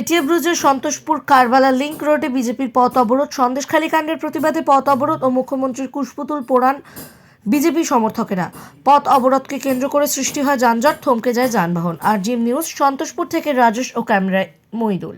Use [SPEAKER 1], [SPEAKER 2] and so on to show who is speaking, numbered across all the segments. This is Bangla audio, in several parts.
[SPEAKER 1] মেটিয়া ব্রুজের সন্তোষপুর কারবালা লিংক রোডে বিজেপির পথ অবরোধ সন্দেশখালী কাণ্ডের প্রতিবাদে পথ অবরোধ ও মুখ্যমন্ত্রীর কুশপুতুল পোড়ান বিজেপি সমর্থকেরা পথ অবরোধকে কেন্দ্র করে সৃষ্টি হয় যানজট থমকে যায় যানবাহন আর জিম নিউজ সন্তোষপুর থেকে রাজেশ ও ক্যামেরায় মইদুল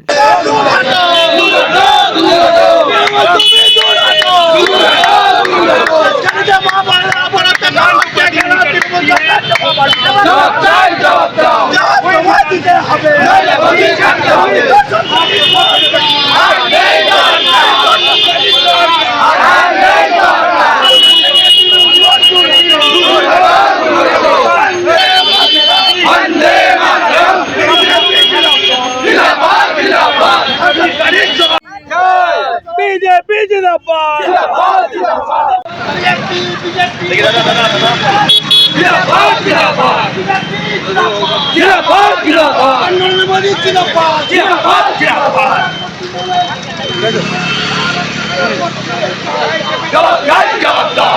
[SPEAKER 2] জবাব দাও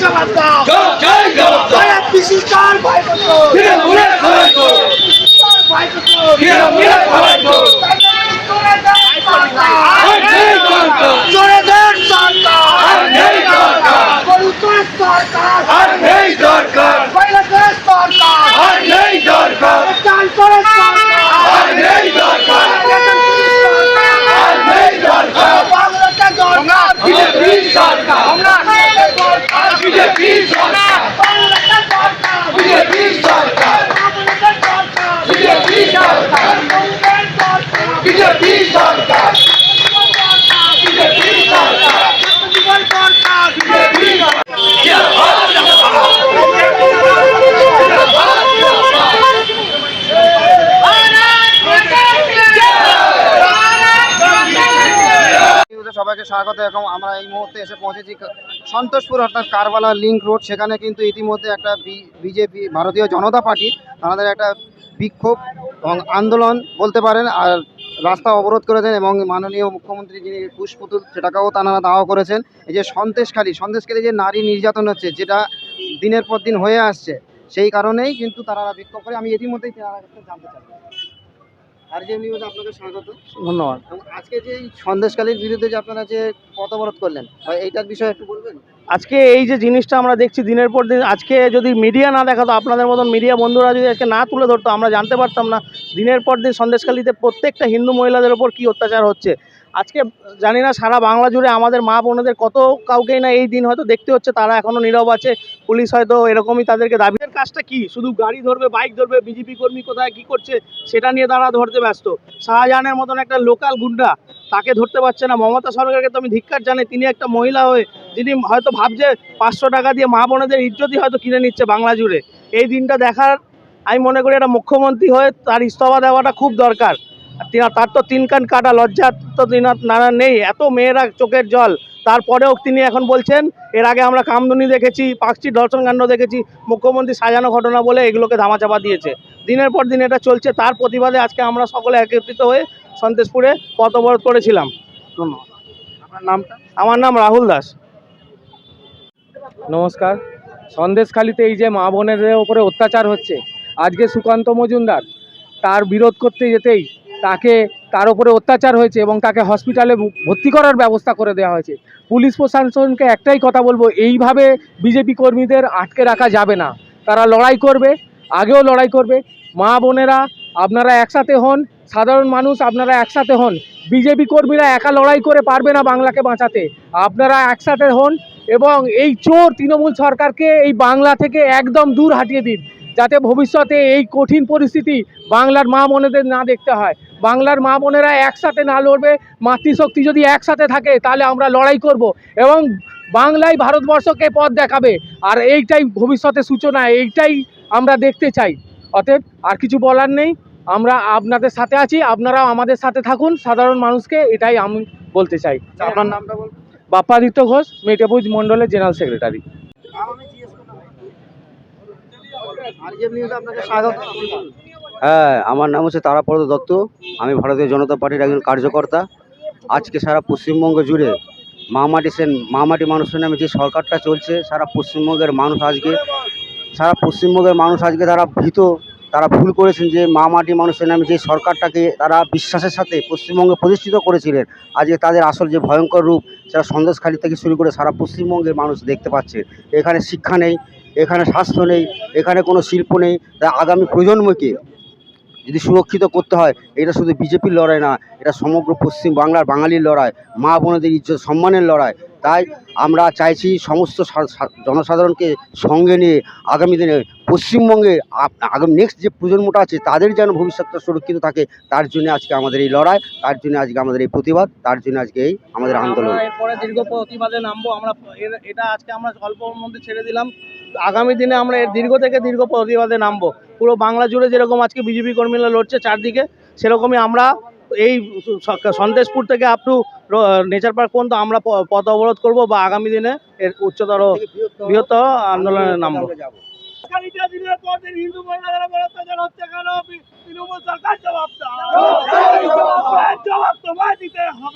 [SPEAKER 2] জবাব দাও হ্যাঁ,
[SPEAKER 3] বিশিষ্টার
[SPEAKER 2] তৃণমূলের সরকার।
[SPEAKER 4] স্বাগত। এবং আমরা এই মুহূর্তে এসে পৌঁছেছি সন্তোষপুর অর্থাৎ কারবালা লিঙ্ক রোড। সেখানে কিন্তু ইতিমধ্যে একটা বিজেপি, ভারতীয় জনতা পার্টি তাদের একটা বিক্ষোভ এবং আন্দোলন বলতে পারেন, আর রাস্তা অবরোধ করেছেন এবং মাননীয় মুখ্যমন্ত্রী যিনি পুষ্পুতুল সেটাকেও তারা দাওয়া করেছেন। এই যে সন্দেশখালী সন্দেশখালী যে নারী নির্যাতন হচ্ছে, যেটা দিনের পর দিন হয়ে আসছে, সেই কারণেই কিন্তু তারা বিক্ষোভ করে। আমি ইতিমধ্যেই তারা জানতে চাই। আর যে নিউজ আপনাকে স্বাগত।
[SPEAKER 5] ধন্যবাদ।
[SPEAKER 4] আজকে যে সন্দেশকালীর বিরুদ্ধে যে আপনারা যে পথ অবরোধ করলেন এইটার বিষয়ে একটু বলবেন?
[SPEAKER 5] আজকে এই যে জিনিসটা আমরা দেখছি দিনের পর দিন আজকে যদি মিডিয়া না দেখাতো আপনাদের মতন মিডিয়া বন্ধুরা যদি আজকে না তুলে ধরতো আমরা জানতে পারতাম না দিনের পর দিন সন্দেশকালীতে প্রত্যেকটা হিন্দু মহিলাদের উপর কী অত্যাচার হচ্ছে। আজকে জানি না, সারা বাংলা জুড়ে আমাদের মা বোনেদের কত কাউকেই না এই দিন হয়তো দেখতে হচ্ছে, তারা এখনও নীরব আছে, পুলিশ হয়তো এরকমই তাদেরকে দাবিদের কাজটা কি? শুধু গাড়ি ধরবে বাইক ধরবে বিজেপি কর্মী কোথায়, কি করছে, সেটা নিয়ে তারা ধরতে ব্যস্ত। শাহজাহানের মতন একটা লোকাল গুন্ডা, তাকে ধরতে পারছে না। মমতা সরকারকে তো আমি ধিক্কার জানি তিনি একটা মহিলা হয়ে, যিনি হয়তো ভাবছে পাঁচশো টাকা দিয়ে মা বোনেদের ইজ্জতই হয়তো কিনে নিচ্ছে বাংলা জুড়ে। এই দিনটা দেখার, আমি মনে করি একটা মুখ্যমন্ত্রী হয়ে তার ইস্তফা দেওয়াটা খুব দরকার। আর তিনা- তার তো তিন কান কাটা লজ্জা তো তিনার নানা নেই, এত মেয়েরা চোখের জল। তারপরেও তিনি এখন বলছেন, এর আগে আমরা কামদুনি দেখেছি পাকচি দর্শনকাণ্ড দেখেছি, মুখ্যমন্ত্রী সাজানো ঘটনা বলে এগুলোকে ধামাচাপা দিয়েছে। দিনের পর দিন এটা চলছে, তার প্রতিবাদে আজকে আমরা সকলে একত্রিত হয়ে সন্তেশপুরে পথ করেছিলাম। ধন্যবাদ। আমার নাম রাহুল দাস।
[SPEAKER 6] নমস্কার। সন্দেশখালিতে এই যে মা বোনেদের ওপরে অত্যাচার হচ্ছে, আজকে সুকান্ত মজুমদার তার বিরোধ করতে যেতেই তাকে তার উপরে অত্যাচার হয়েছে এবং তাকে হসপিটালে ভর্তি করার ব্যবস্থা করে দেওয়া হয়েছে। পুলিশ প্রশাসনকে একটাই কথা বলব, এইভাবে বিজেপি কর্মীদের আটকে রাখা যাবে না। তারা লড়াই করবে, আগেও লড়াই করবে। মা বোনেরা, আপনারা একসাথে হন, সাধারণ মানুষ, আপনারা একসাথে হন। বিজেপি কর্মীরা একা লড়াই করে পারবে না বাংলাকে বাঁচাতে। আপনারা একসাথে হন এবং এই চোর তৃণমূল সরকারকে এই বাংলা থেকে একদম দূর হাটিয়ে দিন, যাতে ভবিষ্যতে এই কঠিন পরিস্থিতি বাংলার মা বোনেদের না দেখতে হয়। বাংলার মা বোনেরা একসাথে না লড়বে মাতৃশক্তি যদি একসাথে থাকে তাহলে আমরা লড়াই করব এবং বাংলায় ভারতবর্ষকে পথ দেখাবে। আর এইটাই ভবিষ্যতে সূচনা এইটাই আমরা দেখতে চাই। অতএব আর কিছু বলার নেই। আমরা আপনাদের সাথে আছি আপনারাও আমাদের সাথে থাকুন সাধারণ মানুষকে এটাই আমি বলতে চাই।
[SPEAKER 4] আপনার নামটা
[SPEAKER 6] বাপ্পাদিত্য ঘোষ মেটেপুজ মণ্ডলের জেনারেল সেক্রেটারি।
[SPEAKER 4] আর যে নিউজ আপনাকে স্বাগত।
[SPEAKER 7] হ্যাঁ আমার নাম হচ্ছে তারাপদ দত্ত। আমি ভারতীয় জনতা পার্টির একজন কার্যকর্তা। আজকে সারা পশ্চিমবঙ্গ জুড়ে মামাটি সেন, মামাটি মানুষের নামে যে সরকারটা চলছে, সারা পশ্চিমবঙ্গের মানুষ আজকে, সারা পশ্চিমবঙ্গের মানুষ আজকে তারা ভীত, তারা ভুল করেছেন যে মা মাটি মানুষের নামে যে সরকারটাকে তারা বিশ্বাসের সাথে পশ্চিমবঙ্গে প্রতিষ্ঠিত করেছিলেন। আজকে তাদের আসল যে ভয়ঙ্কর রূপ, সেটা সন্দেশখালি থেকে শুরু করে সারা পশ্চিমবঙ্গের মানুষ দেখতে পাচ্ছে। এখানে শিক্ষা নেই, এখানে স্বাস্থ্য নেই, এখানে কোনো শিল্প নেই। তাই আগামী প্রজন্মকে যদি সুরক্ষিত করতে হয়, এটা শুধু বিজেপির লড়াই না, এটা সমগ্র পশ্চিম বাংলার বাঙালির লড়াই, মা বোনেদের ইজ্জত সম্মানের লড়াই। তাই আমরা চাইছি সমস্ত জনসাধারণকে সঙ্গে নিয়ে আগামী দিনে পশ্চিমবঙ্গে আগামী নেক্সট যে প্রজন্মটা আছে তাদের যেন ভবিষ্যৎটা সুরক্ষিত থাকে তার জন্য আজকে আমাদের এই লড়াই তার জন্য আজকে আমাদের এই প্রতিবাদ তার জন্য আজকে এই আমাদের আন্দোলন।
[SPEAKER 5] এরপরে দীর্ঘ প্রতিবাদে নামবো আমরা এটা আজকে আমরা অল্প মধ্যে ছেড়ে দিলাম। আগামী দিনে আমরা এর দীর্ঘ থেকে দীর্ঘ প্রতিবাদে নামবো। পুরো বাংলা জুড়ে যেরকম আজকে বিজেপি কর্মীরা লড়ছে চারদিকে সেরকমই আমরা এই সন্দেশপুর থেকে আপ টু নেচার পার্ক পর্যন্ত আমরা পথ অবরোধ করব বা আগামী দিনে এর উচ্চতর বৃহত্তর আন্দোলনে নামবো।
[SPEAKER 3] সন্দেশখালীতে দিনের পর দিন হিন্দু মহিলাদের উপর অত্যাচার হচ্ছে কেন? তৃণমূল সরকার জবাব দাও। জবাব তোমায় দিতে হবে।